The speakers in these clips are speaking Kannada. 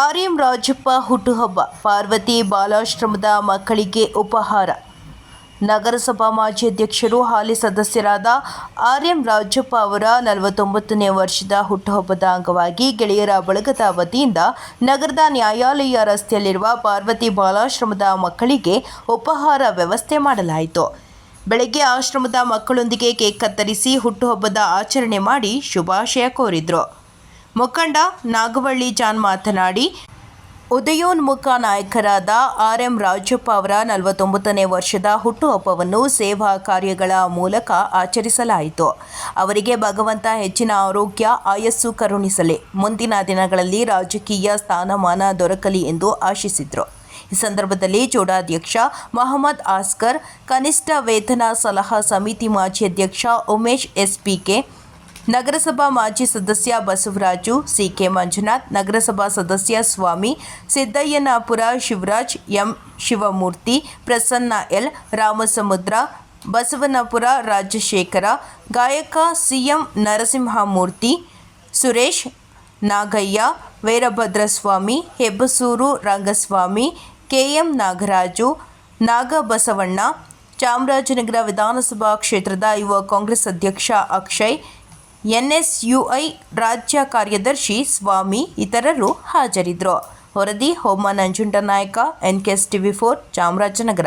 ಆರ್ ಎಂ ರಾಜಪ್ಪ ಹುಟ್ಟುಹಬ್ಬ, ಪಾರ್ವತಿ ಬಾಲಾಶ್ರಮದ ಮಕ್ಕಳಿಗೆ ಉಪಹಾರ. ನಗರಸಭಾ ಮಾಜಿ ಅಧ್ಯಕ್ಷರು, ಹಾಲಿ ಸದಸ್ಯರಾದ ಆರ್ ಎಂ ರಾಜಪ್ಪ ಅವರ ನಲವತ್ತೊಂಬತ್ತನೇ ವರ್ಷದ ಹುಟ್ಟುಹಬ್ಬದ ಅಂಗವಾಗಿ ಗೆಳೆಯರ ಬಳಗದ ವತಿಯಿಂದ ನಗರದ ನ್ಯಾಯಾಲಯ ರಸ್ತೆಯಲ್ಲಿರುವ ಪಾರ್ವತಿ ಬಾಲಾಶ್ರಮದ ಮಕ್ಕಳಿಗೆ ಉಪಹಾರ ವ್ಯವಸ್ಥೆ ಮಾಡಲಾಯಿತು. ಬೆಳಗ್ಗೆ ಆಶ್ರಮದ ಮಕ್ಕಳೊಂದಿಗೆ ಕೇಕ್ ಕತ್ತರಿಸಿ ಹುಟ್ಟುಹಬ್ಬದ ಆಚರಣೆ ಮಾಡಿ ಶುಭಾಶಯ ಕೋರಿದ್ರು. ಮುಖಂಡ ನಾಗವಳ್ಳಿ ಜಾನ್ ಮಾತನಾಡಿ ಉದಯೋನ್ಮುಖ ನಾಯಕರಾದ ಆರ್ ಎಂ ರಾಜಪ್ಪ ಅವರ ನಲವತ್ತೊಂಬತ್ತನೇ ವರ್ಷದ ಹುಟ್ಟುಹಬ್ಬವನ್ನು ಸೇವಾ ಕಾರ್ಯಗಳ ಮೂಲಕ ಆಚರಿಸಲಾಯಿತು. ಅವರಿಗೆ ಭಗವಂತ ಹೆಚ್ಚಿನ ಆರೋಗ್ಯ, ಆಯಸ್ಸು ಕರುಣಿಸಲಿ. ಮುಂದಿನ ದಿನಗಳಲ್ಲಿ ರಾಜಕೀಯ ಸ್ಥಾನಮಾನ ದೊರಕಲಿ ಎಂದು ಆಶಿಸಿದರು. ಈ ಸಂದರ್ಭದಲ್ಲಿ ಜೋಡಾಧ್ಯಕ್ಷ ಮೊಹಮ್ಮದ್ ಆಸ್ಕರ್, ಕನಿಷ್ಠ ವೇತನ ಸಲಹಾ ಸಮಿತಿ ಮಾಜಿ ಅಧ್ಯಕ್ಷ ಉಮೇಶ್ ಎಸ್ಪಿಕೆ ನಗರಸಭಾ ಮಾಜಿ ಸದಸ್ಯ ಬಸವರಾಜು, ಸಿಕೆ ಮಂಜುನಾಥ್, ನಗರಸಭಾ ಸದಸ್ಯ ಸ್ವಾಮಿ, ಸಿದ್ದಯ್ಯನಾಪುರ ಶಿವರಾಜ್, ಎಂ. ಶಿವಮೂರ್ತಿ, ಪ್ರಸನ್ನ ಎಲ್. ರಾಮಸಮುದ್ರ, ಬಸವನಪುರ ರಾಜಶೇಖರ, ಗಾಯಕ C M Narasimhamurthy, Suresh Nagaiah, Veerabhadraswamy, Hebbasuru Rangaswamy, K M Nagaraju, Nagabasavanna, Chamarajanagar ವಿಧಾನಸಭಾ ಕ್ಷೇತ್ರದ ಯುವ ಕಾಂಗ್ರೆಸ್ ಅಧ್ಯಕ್ಷ ಅಕ್ಷಯ್ ಎನ್ಎಸ್ಯುಐ ರಾಜ್ಯ ಕಾರ್ಯದರ್ಶಿ ಸ್ವಾಮಿ ಇತರರು ಹಾಜರಿದ್ದರು. ವರದಿ ಹೋಮ Nanjundanayaka N K S TV four Chamarajanagar.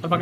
ಸ್ವಲ್ಪ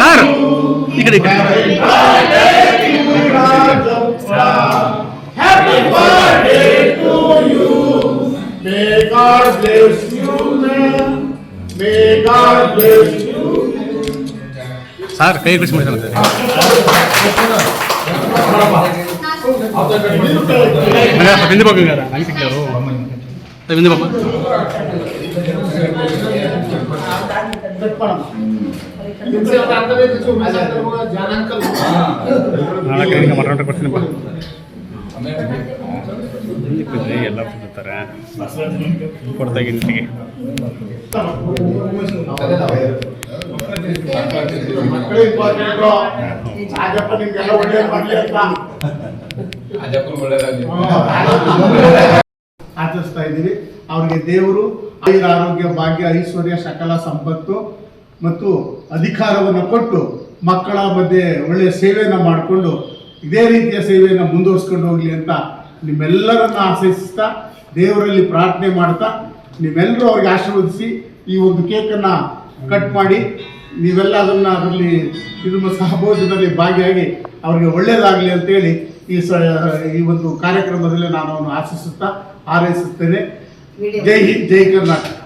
సార్ ఇక్కడ ఇక్కడ. సార్ కై కృష్ణ విందు బాబు గారా? అనిపించారు విందు బాబు ಎಲ್ಲ ಆಚರಿಸ್ತಾ ಇದ್ದೀವಿ. ಅವ್ರಿಗೆ ದೇವರು ಐದು ಆರೋಗ್ಯ ಭಾಗ್ಯ ಐಶ್ವರ್ಯ ಸಕಲ ಸಂಪತ್ತು. ಮತ್ತು ಅಧಿಕಾರವನ್ನು ಕೊಟ್ಟು ಮಕ್ಕಳ ಮಧ್ಯೆ ಒಳ್ಳೆಯ ಸೇವೆಯನ್ನು ಮಾಡಿಕೊಂಡು ಇದೇ ರೀತಿಯ ಸೇವೆಯನ್ನು ಮುಂದುವರಿಸ್ಕೊಂಡು ಹೋಗಲಿ ಅಂತ ನಿಮ್ಮೆಲ್ಲರನ್ನ ಆಶಿಸ್ತಾ ದೇವರಲ್ಲಿ ಪ್ರಾರ್ಥನೆ ಮಾಡ್ತಾ ನೀವೆಲ್ಲರೂ ಅವ್ರಿಗೆ ಆಶೀರ್ವದಿಸಿ ಈ ಒಂದು ಕೇಕನ್ನು ಕಟ್ ಮಾಡಿ ನೀವೆಲ್ಲ ಅದನ್ನು ಅದರಲ್ಲಿ ಇದು ಸಹಭೋಜನದಲ್ಲಿ ಭಾಗಿಯಾಗಿ ಅವ್ರಿಗೆ ಒಳ್ಳೆಯದಾಗಲಿ ಅಂತೇಳಿ ಈ ಸ ಈ ಒಂದು ಕಾರ್ಯಕ್ರಮದಲ್ಲಿ ನಾನು ಅವನು ಆಶಿಸುತ್ತಾ ಹಾರೈಸುತ್ತೇನೆ. ಜೈ ಹಿಂದ್ ಜೈ ಕರ್ನಾಟಕ.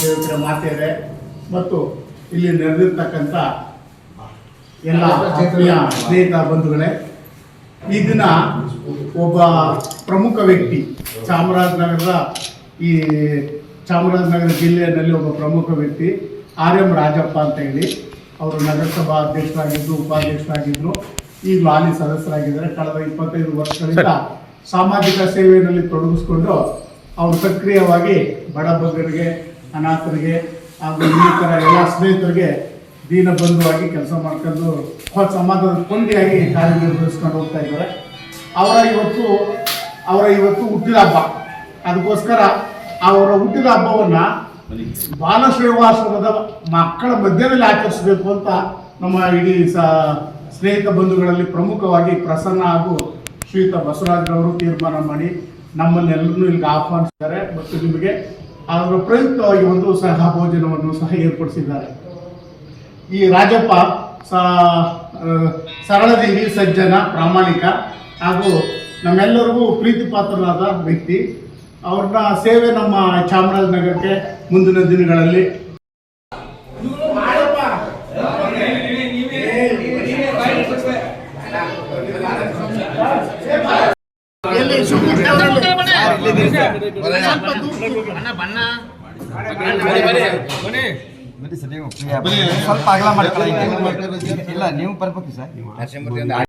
ಸೇವಕರ ಮಾತೆಯರೇ ಮತ್ತು ಇಲ್ಲಿ ನೆರೆದಿರ್ತಕ್ಕಂಥ ಎಲ್ಲ ಆತ್ಮೀಯ ಸ್ನೇಹಿತ ಬಂಧುಗಳೇ ಈ ದಿನ ಒಬ್ಬ ಪ್ರಮುಖ ವ್ಯಕ್ತಿ ಚಾಮರಾಜನಗರದ ಈ ಚಾಮರಾಜನಗರ ಜಿಲ್ಲೆಯಲ್ಲಿ ಒಬ್ಬ ಪ್ರಮುಖ ವ್ಯಕ್ತಿ ಆರ್ ಎಂ ರಾಜಪ್ಪ ಅಂತ ಹೇಳಿ. ಅವರು ನಗರಸಭಾ ಅಧ್ಯಕ್ಷರಾಗಿದ್ದರು ಉಪಾಧ್ಯಕ್ಷರಾಗಿದ್ದರು ಈಗಲೂ ಹಾಲಿ ಸದಸ್ಯರಾಗಿದ್ದಾರೆ. ಕಳೆದ ಇಪ್ಪತ್ತೈದು ವರ್ಷಗಳಿಂದ ಸಾಮಾಜಿಕ ಸೇವೆಯಲ್ಲಿ ತೊಡಗಿಸ್ಕೊಂಡು ಅವರು ಸಕ್ರಿಯವಾಗಿ ಬಡ ಬಗ್ಗರಿಗೆ ಅನಾಥರಿಗೆ ಹಾಗೂ ಇನ್ನಿತರ ಎಲ್ಲ ಸ್ನೇಹಿತರಿಗೆ ದೀನ ಬಂಧುವಾಗಿ ಕೆಲಸ ಮಾಡ್ಕೊಂಡು ಸಮಾಜದ ಕೊಂಡಿಯಾಗಿ ಕಾರ್ಯನಿರ್ವಹಿಸ್ಕೊಂಡು ಹೋಗ್ತಾ ಇದ್ದಾರೆ. ಅವರ ಇವತ್ತು ಅವರ ಇವತ್ತು ಹುಟ್ಟಿದ ಹಬ್ಬ. ಅದಕ್ಕೋಸ್ಕರ ಅವರ ಹುಟ್ಟಿದ ಹಬ್ಬವನ್ನು ಬಾಲಶ್ರೇವಾಶ್ರಮದ ಮಕ್ಕಳ ಮಧ್ಯದಲ್ಲಿ ಆಚರಿಸಬೇಕು ಅಂತ ನಮ್ಮ ಇಡೀ ಸ, ಸ್ನೇಹಿತ ಬಂಧುಗಳಲ್ಲಿ ಪ್ರಮುಖವಾಗಿ ಪ್ರಸನ್ನ ಹಾಗೂ ಶ್ರೀಯುತ ಬಸವರಾಜ್ರವರು ತೀರ್ಮಾನ ಮಾಡಿ ನಮ್ಮನ್ನೆಲ್ಲರೂ ಇಲ್ಲಿಗೆ ಆಹ್ವಾನಿಸಿದ್ದಾರೆ. ಮತ್ತು ನಿಮಗೆ ಅದರ ಪ್ರಯುಕ್ತವಾಗಿ ಒಂದು ಸಹ ಭೋಜನವನ್ನು ಸಹ ಏರ್ಪಡಿಸಿದ್ದಾರೆ. ಈ ರಾಜಪ್ಪ ಸರಳದೇವಿ ಸಜ್ಜನ ಪ್ರಾಮಾಣಿಕ ಹಾಗೂ ನಮ್ಮೆಲ್ಲರಿಗೂ ಪ್ರೀತಿ ಪಾತ್ರನಾದ ವ್ಯಕ್ತಿ. ಅವ್ರನ್ನ ಸೇವೆ ನಮ್ಮ ಚಾಮರಾಜನಗರಕ್ಕೆ ಮುಂದಿನ ದಿನಗಳಲ್ಲಿ ಸ್ವಲ್ಪ ಅಗಲ ಮಾಡ್ಕೊಳ್ಳಿ. ಇಲ್ಲ ನೀವು ಬರ್ಬೇಕು ಸರ್.